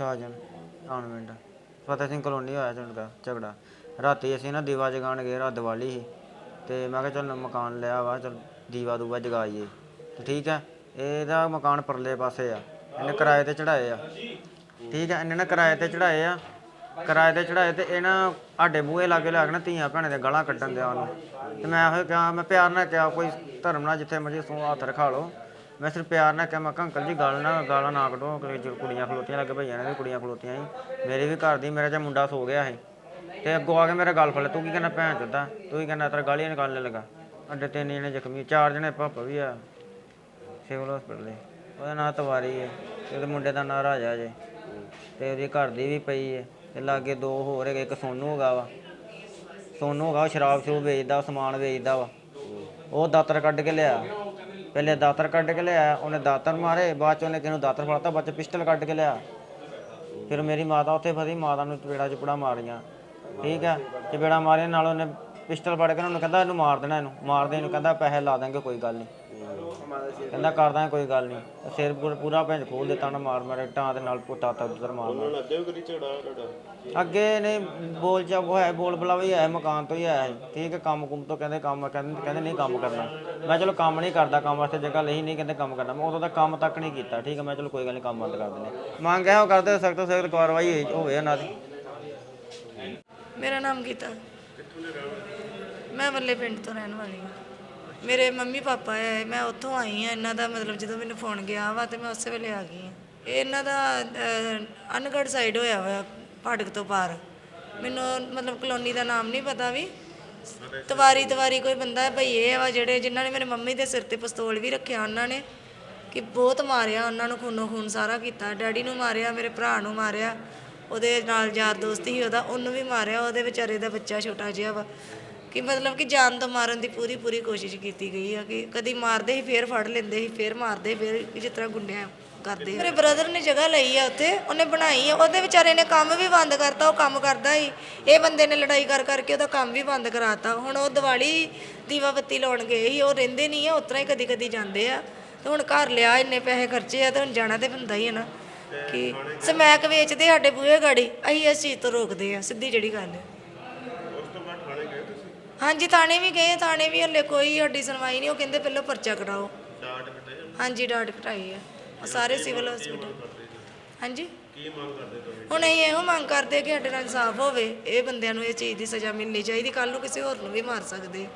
ਸਾਜਨ convent Fateh Singh colony ਹੋਇਆ ਝਗੜਾ ਝਗੜਾ। ਰਾਤੀ ਅਸੀਂ ਨਾ ਦੀਵਾ ਜਗਾਉਣ ਗਏ ਰਾਤ ਦੀਵਾਲੀ ਸੀ। ਤੇ ਮੈਂ ਕਿਹਾ ਚੱਲ ਮਕਾਨ ਲਿਆ ਵਾ, ਚੱਲ ਦੀਵਾ ਦੂਵਾ ਜਗਾਈਏ। ਤੇ ਠੀਕ ਹੈ ਇਹਦਾ ਮਕਾਨ ਪਰਲੇ ਪਾਸੇ ਆ। ਇਹਨੇ ਕਿਰਾਏ ਤੇ ਚੜਾਏ ਆ। ਠੀਕ ਹੈ ਇਹਨੇ ਨਾ ਕਿਰਾਏ ਤੇ ਚੜਾਏ ਆ। ਕਿਰਾਏ ਤੇ ਚੜਾਏ ਤੇ ਇਹ ਨਾ ਸਾਡੇ ਬੂਹੇ ਲਾਗੇ ਲਾ ਕੇ ਨਾ ਧੀਆਂ ਭੈਣਾਂ ਦੇ ਗਾਲਾਂ ਕੱਢਣ ਦਿਆ ਉਹਨੂੰ। ਤੇ ਮੈਂ ਉਹ ਕਿਹਾ, ਮੈਂ ਪਿਆਰ ਨਾਲ ਕਿਹਾ, ਕੋਈ ਧਰਮ ਨਾਲ ਜਿੱਥੇ ਮਰਜ਼ੀ ਸੋ, ਹੱਥ ਰਖਾ ਲਓ। ਮੈਂ ਸਿਰ ਪਿਆਰ ਨਾਲ ਕਿਹਾ, ਮੈਂ ਕਿਹਾ, ਅੰਕਲ ਜੀ, ਗੱਲ ਨਾ, ਗਾਲਾਂ ਨਾ ਕੱਢੋ, ਕਿ ਕੁੜੀਆਂ ਖਲੋਤੀਆਂ ਲੱਗੇ ਭਈਆਂ ਨੇ, ਵੀ ਕੁੜੀਆਂ ਖਲੋਤੀਆਂ ਸੀ ਮੇਰੇ ਵੀ ਘਰ ਦੀ, ਮੇਰਾ ਜਿਹਾ ਮੁੰਡਾ ਸੋ ਗਿਆ ਸੀ। ਤੇ ਅੱਗੋਂ ਆ ਕੇ ਮੇਰਾ ਗੱਲ ਫੜ ਤੂੰ ਕੀ ਕਹਿੰਦਾ ਭੈਣ ਚੋਦਾ? ਤੂੰ ਕੀ ਕਹਿੰਦਾ ਤੇਰਾ ਗਾਲੀਆਂ ਨਿਕਾਲਣ ਲੱਗਾ। ਅੱਡੇ ਤਿੰਨ ਜਣੇ ਜ਼ਖਮੀ, ਚਾਰ ਜਣੇ ਪਾਪਾ ਵੀ ਆ, ਸਿਵਲ ਹਸਪੀਟਲ ਦੇ। ਉਹਦਾ ਨਾਂ ਤਵਾਰੀ ਹੈ, ਤੇ ਉਹਦੇ ਮੁੰਡੇ ਦਾ ਨਾਂ ਰਾਜਾ ਜੇ। ਤੇ ਉਹਦੀ ਘਰ ਦੀ ਵੀ ਪਈ ਹੈ, ਤੇ ਲਾਗੇ ਦੋ ਹੋਰ ਹੈਗੇ, ਇੱਕ ਸੋਨੂ ਹੈਗਾ ਵਾ। ਸੋਨੂ ਹੈਗਾ ਉਹ ਸ਼ਰਾਬ ਸ਼ਰੂਬ ਵੇਚਦਾ, ਸਮਾਨ ਵੇਚਦਾ ਵਾ। ਉਹ ਦਾਤਰ ਕੱਢ ਕੇ ਲਿਆ। ਪਹਿਲੇ ਦਾਤਰ ਕੱਢ ਕੇ ਲਿਆ, ਉਹਨੇ ਦਾਤਰ ਮਾਰੇ, ਬਾਅਦ ਚ ਉਹਨੇ ਕਿਹਨੂੰ ਦਾਤਰ ਫੜਤਾ, ਬਾਅਦ ਚ ਪਿਸਟਲ ਕੱਢ ਕੇ ਲਿਆ। ਫਿਰ ਮੇਰੀ ਮਾਤਾ ਉੱਥੇ ਫਸੀ ਮਾਤਾ ਨੂੰ ਚਪੇੜਾ ਚਪੜਾ ਮਾਰੀਆਂ। ਠੀਕ ਹੈ, ਚਪੇੜਾ ਮਾਰੀਆਂ, ਨਾਲ ਉਹਨੇ ਪਿਸਟਲ ਫੜ ਕੇ ਉਹਨੂੰ ਕਹਿੰਦਾ ਇਹਨੂੰ ਮਾਰ ਦੇਣਾ ਇਹਨੂੰ, ਮਾਰ ਦੇ, ਇਹਨੂੰ ਕਹਿੰਦਾ ਪੈਸੇ ਲਾ ਦਾਂਗੇ ਕੋਈ ਗੱਲ ਨਹੀਂ। ਕਹਿੰਦਾ ਕਰ ਦਾਂਗੇ ਕੋਈ ਗੱਲ ਨਹੀਂ। ਸਿਰ ਪੂਰਾ- ਪੂਰਾ ਭੈਣ ਖੋਲ ਦਿੱਤਾ ਨਾ ਮਾਰ ਮਾਰ ਟਾਂ ਦੇ ਨਾਲ ਪੁੱਟਾ ਤਾ ਉਧਰ ਮਾਰ ਮਾਰ। ਅੱਗੇ ਵੀ ਕਰੀ ਝਗੜਾ ਤੁਹਾਡਾ? ਅੱਗੇ ਨੇ ਬੋਲ ਚਾ ਉਹ ਹੈ ਬੋਲ ਬੁਲਾਵਾ ਹੀ ਹੈ ਮਕਾਨ ਤੋਂ ਹੀ ਆਇਆ ਸੀ। ਠੀਕ ਹੈ ਕੰਮ ਕੁੰਮ ਤੋਂ ਕਹਿੰਦੇ ਕੰਮ ਕਹਿੰਦੇ ਕਹਿੰਦੇ ਨਹੀਂ ਕੰਮ ਕਰਨਾ। ਮੈਂ ਚਲੋ ਕੰਮ ਨਹੀਂ ਕਰਦਾ ਕੰਮ ਵਾਸਤੇ ਜਗ੍ਹਾ ਲਈ ਨਹੀਂ ਕਹਿੰਦੇ ਕੰਮ ਕਰਨਾ। ਮੈਂ ਉਦੋਂ ਤੱਕ ਕੰਮ ਤੱਕ ਨਹੀਂ ਕੀਤਾ। ਠੀਕ ਹੈ ਮੈਂ ਚਲੋ ਕੋਈ ਗੱਲ ਨਹੀਂ ਕੰਮ ਬੰਦ ਕਰ ਦਿੰਦੇ ਮੰਗ ਹੈ ਉਹ ਕਰਦੇ ਸਖਤ ਸਖਤ ਕਾਰਵਾਈ ਹੋਈ- ਹੋਵੇ ਉਹਨਾਂ ਦੀ। ਮੇਰਾ ਨਾਮ ਗੀਤਾ। ਮੈਂ ਵੱਲੇ ਪਿੰਡ ਤੋਂ ਰਹਿਣ ਵਾਲੀ ਹਾਂ। ਮੇਰੇ ਮੰਮੀ ਪਾਪਾ ਹੈ ਮੈਂ ਉੱਥੋਂ ਆਈ ਹਾਂ ਇਹਨਾਂ ਦਾ ਮਤਲਬ ਜਦੋਂ ਮੈਨੂੰ ਫੋਨ ਗਿਆ ਵਾ ਤੇ ਮੈਂ ਉਸੇ ਵੇਲੇ ਆ ਗਈ ਹਾਂ ਇਹ ਇਹਨਾਂ ਦਾ ਅਨਗੜ ਸਾਈਡ ਹੋਇਆ ਹੋਇਆ ਫਾਟਕ ਤੋਂ ਪਾਰ। ਮੈਨੂੰ ਮਤਲਬ ਕਲੋਨੀ ਦਾ ਨਾਮ ਨਹੀਂ ਪਤਾ ਵੀ। ਤਵਾਰੀ ਤਵਾਰੀ ਕੋਈ ਬੰਦਾ ਭਈਏ ਵਾ ਜਿਹੜੇ ਜਿਨ੍ਹਾਂ ਨੇ ਮੇਰੇ ਮੰਮੀ ਦੇ ਸਿਰ ਤੇ ਪਿਸਤੌਲ ਵੀ ਰੱਖਿਆ ਉਹਨਾਂ ਨੇ, ਕਿ ਬਹੁਤ ਮਾਰਿਆ ਉਹਨਾਂ ਨੂੰ, ਖੂਨੋ ਖੂਨ ਸਾਰਾ ਕੀਤਾ। ਡੈਡੀ ਨੂੰ ਮਾਰਿਆ, ਮੇਰੇ ਭਰਾ ਨੂੰ ਮਾਰਿਆ, ਉਹਦੇ ਨਾਲ ਯਾਰ ਦੋਸਤ ਸੀ ਉਹਦਾ, ਉਹਨੂੰ ਵੀ ਮਾਰਿਆ, ਉਹਦੇ ਵਿਚਾਰੇ ਦਾ ਬੱਚਾ ਛੋਟਾ ਜਿਹਾ ਵਾ। ਕਿ ਮਤਲਬ ਕਿ ਜਾਨ ਤੋਂ ਮਾਰਨ ਦੀ ਪੂਰੀ ਪੂਰੀ ਕੋਸ਼ਿਸ਼ ਕੀਤੀ ਗਈ ਆ ਕਿ ਕਦੀ ਮਾਰਦੇ ਸੀ ਫੇਰ ਫੜ ਲੈਂਦੇ ਸੀ ਫੇਰ ਮਾਰਦੇ ਫੇਰ ਜਿਸ ਤਰ੍ਹਾਂ ਗੁੰਡਿਆਂ ਕਰਦੇ। ਮੇਰੇ ਬ੍ਰਦਰ ਨੇ ਜਗ੍ਹਾ ਲਈ ਆ ਉੱਥੇ ਉਹਨੇ ਬਣਾਈ ਆ ਉਹਦੇ ਵਿਚਾਰੇ ਨੇ ਕੰਮ ਵੀ ਬੰਦ ਕਰਤਾ ਉਹ ਕੰਮ ਕਰਦਾ ਸੀ। ਇਹ ਬੰਦੇ ਨੇ ਲੜਾਈ ਕਰ ਕਰਕੇ ਉਹਦਾ ਕੰਮ ਵੀ ਬੰਦ ਕਰਾਤਾ। ਹੁਣ ਉਹ ਦੀਵਾਲੀ ਦੀਵਾ ਬੱਤੀ ਲਾਉਣ ਗਏ ਸੀ ਉਹ ਰਹਿੰਦੇ ਨਹੀਂ ਆ ਉਤਰਾ ਹੀ ਕਦੀ ਕਦੀ ਜਾਂਦੇ ਆ। ਤੇ ਹੁਣ ਘਰ ਲਿਆ ਇੰਨੇ ਪੈਸੇ ਖਰਚੇ ਆ ਤੇ ਹੁਣ ਜਾਣਾ ਤੇ ਬੰਦਾ ਹੀ ਹੈ ਨਾ। ਕਿ ਸਮੈਕ ਵੇਚਦੇ ਸਾਡੇ ਬੂਹੇ ਗਾੜੀ ਅਸੀਂ ਇਸ ਚੀਜ਼ ਤੋਂ ਰੋਕਦੇ ਆ ਸਿੱਧੀ ਜਿਹੜੀ ਗੱਲ ਹੈ ਹਾਂਜੀ ਥਾਣੇ ਵੀ ਗਏ ਥਾਣੇ ਵੀ ਹੱਲੇ ਕੋਈ ਸਾਡੀ ਸੁਣਵਾਈ ਨਹੀਂ ਉਹ ਕਹਿੰਦੇ ਪਹਿਲਾਂ ਪਰਚਾ ਕਰਾਓ। ਹਾਂਜੀ ਡਾਟ ਕਟਾਈ ਆ। ਉਹ ਸਾਰੇ ਸਿਵਲ ਹਸਪੀਟਲ। ਹਾਂਜੀ? ਹੁਣ ਅਸੀਂ ਇਹੋ ਮੰਗ ਕਰਦੇ ਕਿ ਸਾਡੇ ਨਾਲ ਇਨਸਾਫ ਹੋਵੇ। ਇਹ ਬੰਦਿਆਂ ਨੂੰ ਇਹ ਚੀਜ਼ ਦੀ ਸਜ਼ਾ ਮਿਲਣੀ ਚਾਹੀਦੀ ਕੱਲ ਨੂੰ ਕਿਸੇ ਹੋਰ ਨੂੰ ਵੀ ਮਾਰ ਸਕਦੇ